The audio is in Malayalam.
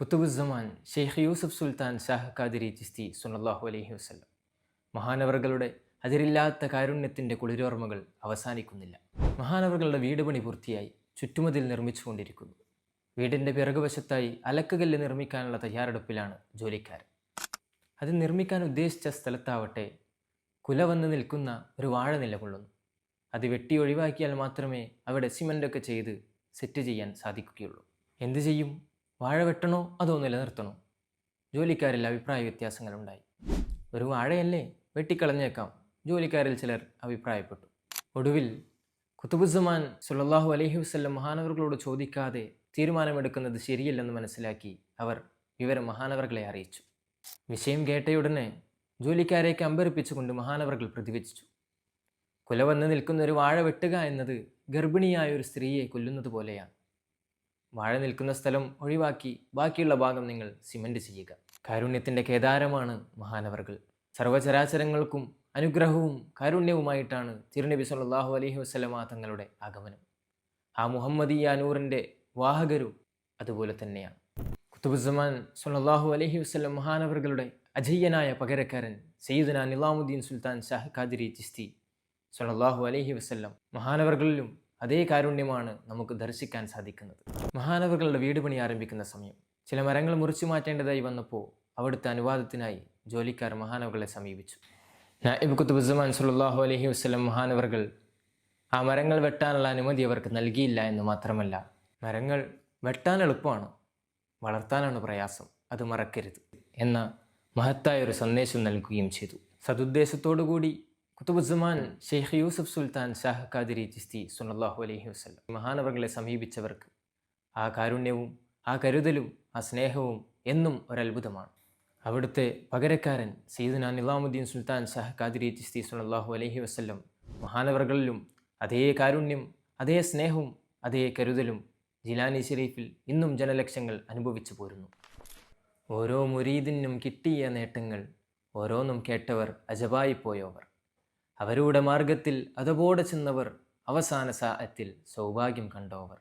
കുത്തുബുസമാൻ ഷെയ്ഖ് യൂസഫ് സുൽത്താൻ ഷാഹ് ഖാദിരി ചിസ്തി സുനല്ലാഹു അലഹി വസ്ലം മഹാനവറുകളുടെ അതിരില്ലാത്ത കാരുണ്യത്തിന്റെ കുളിരോർമ്മകൾ അവസാനിക്കുന്നില്ല. മഹാനവറുകളുടെ വീട് പണി പൂർത്തിയായി ചുറ്റുമതിൽ നിർമ്മിച്ചുകൊണ്ടിരിക്കുന്നു വീടിന്റെ പിറകുവശത്തായി അലക്കുകല്ല് നിർമ്മിക്കാനുള്ള തയ്യാറെടുപ്പിലാണ് ജോലിക്കാർ അത് നിർമ്മിക്കാൻ ഉദ്ദേശിച്ച സ്ഥലത്താവട്ടെ കുല വന്ന് നിൽക്കുന്ന ഒരു വാഴ നിലകൊള്ളുന്നു. അത് വെട്ടി ഒഴിവാക്കിയാൽ മാത്രമേ അവിടെ സിമന്റൊക്കെ ചെയ്ത് സെറ്റ് ചെയ്യാൻ സാധിക്കുകയുള്ളൂ. എന്തു ചെയ്യും? വാഴ വെട്ടണോ അതോ നിലനിർത്തണോ? ജോലിക്കാരിൽ അഭിപ്രായ വ്യത്യാസങ്ങളുണ്ടായി. ഒരു വാഴയല്ലേ? വെട്ടിക്കളഞ്ഞേക്കാം. ജോലിക്കാരിൽ ചിലർ അഭിപ്രായപ്പെട്ടു. ഒടുവിൽ കുത്തുബുസമാൻ സുല്ലാഹു അലഹി വസ്ല്ലം മഹാനവറുകളോട് ചോദിക്കാതെ തീരുമാനമെടുക്കുന്നത് ശരിയല്ലെന്ന് മനസ്സിലാക്കി അവർ വിവരം മഹാനവറുകളെ അറിയിച്ചു. വിഷയം കേട്ടയുടനെ ജോലിക്കാരേക്ക് അമ്പരിപ്പിച്ചുകൊണ്ട് മഹാനവറുകൾ പ്രതിവചിച്ചു. കുല വന്ന് നിൽക്കുന്ന ഒരു വാഴ വെട്ടുക എന്നത് ഗർഭിണിയായ ഒരു സ്ത്രീയെ കൊല്ലുന്നത് പോലെയാണ്. വാഴ നിൽക്കുന്ന സ്ഥലം ഒഴിവാക്കി ബാക്കിയുള്ള ഭാഗം നിങ്ങൾ സിമന്റ് ചെയ്യുക. കാരുണ്യത്തിന്റെ കേദാരമാണ് മഹാനവറുകൾ. സർവചരാചരങ്ങൾക്കും അനുഗ്രഹവും കാരുണ്യവുമായിട്ടാണ് തിരുനബി സല്ലാഹു അലഹി വസ്ലമ തങ്ങളുടെ ആഗമനം. ആ മുഹമ്മദീയ നൂറിന്റെ വാഹകരു അതുപോലെ തന്നെയാണ്. കുത്തുബുസമാൻ സല്ലാഹു അലഹി വസ്ലം മഹാനവറുകളുടെ അജയ്യനായ പകരക്കാരൻ സയ്യിദന നിലാമുദ്ദീൻ സുൽത്താൻ ഷാഹ് ഖാദിരി ചിസ്തി സല്ലാഹു അലഹി വസ്ല്ലം മഹാനവറുകളിലും അതേ കാരുണ്യമാണ് നമുക്ക് ദർശിക്കാൻ സാധിക്കുന്നത്. മഹാനവറുകളുടെ വീട് പണി ആരംഭിക്കുന്ന സമയം. ചില മരങ്ങൾ മുറിച്ചു മാറ്റേണ്ടതായി വന്നപ്പോൾ അവിടുത്തെ അനുവാദത്തിനായി ജോലിക്കാർ മഹാനവകളെ സമീപിച്ചു. നായിബ് കുത്തുബുസമാൻ സുല്ലാഹു അലഹി വസ്ലം മഹാനവർകൾ ആ മരങ്ങൾ വെട്ടാനുള്ള അനുമതി അവർക്ക് നൽകിയില്ല എന്ന് മാത്രമല്ല മരങ്ങൾ വെട്ടാൻ എളുപ്പമാണ് വളർത്താനാണ് പ്രയാസം അത് മറക്കരുത് എന്ന മഹത്തായ ഒരു സന്ദേശം നൽകുകയും ചെയ്തു. സതുദ്ദേശത്തോടുകൂടി കുത്തുബുസമാൻ ഷെയ്ഖ് യൂസഫ് സുൽത്താൻ ഷാഹ് ഖാദിരി ചിസ്തി സുനല്ലാഹു അലൈഹി വസ്ലം മഹാനവറുകളെ സമീപിച്ചവർക്ക് ആ കാരുണ്യവും ആ കരുതലും ആ സ്നേഹവും എന്നും ഒരത്ഭുതമാണ്. അവിടുത്തെ പകരക്കാരൻ സീദന നിലാമുദ്ദീൻ സുൽത്താൻ ഷാഹ് ഖാദിരി ചിസ്തി സുനല്ലാഹു അലൈഹി വസ്ലം മഹാനവറുകളിലും അതേ കാരുണ്യം അതേ സ്നേഹവും അതേ കരുതലും ജിലാനി ഷെരീഫിൽ ഇന്നും ജനലക്ഷങ്ങൾ അനുഭവിച്ചു പോരുന്നു. ഓരോ മുരീദിനും കിട്ടിയ നേട്ടങ്ങൾ ഓരോന്നും കേട്ടവർ അജബായിപ്പോയവർ. അവരുടെ മാർഗത്തിൽ അതപോടെ ചെന്നവർ അവസാന സാഹത്തിൽ സൗഭാഗ്യം കണ്ടോവർ.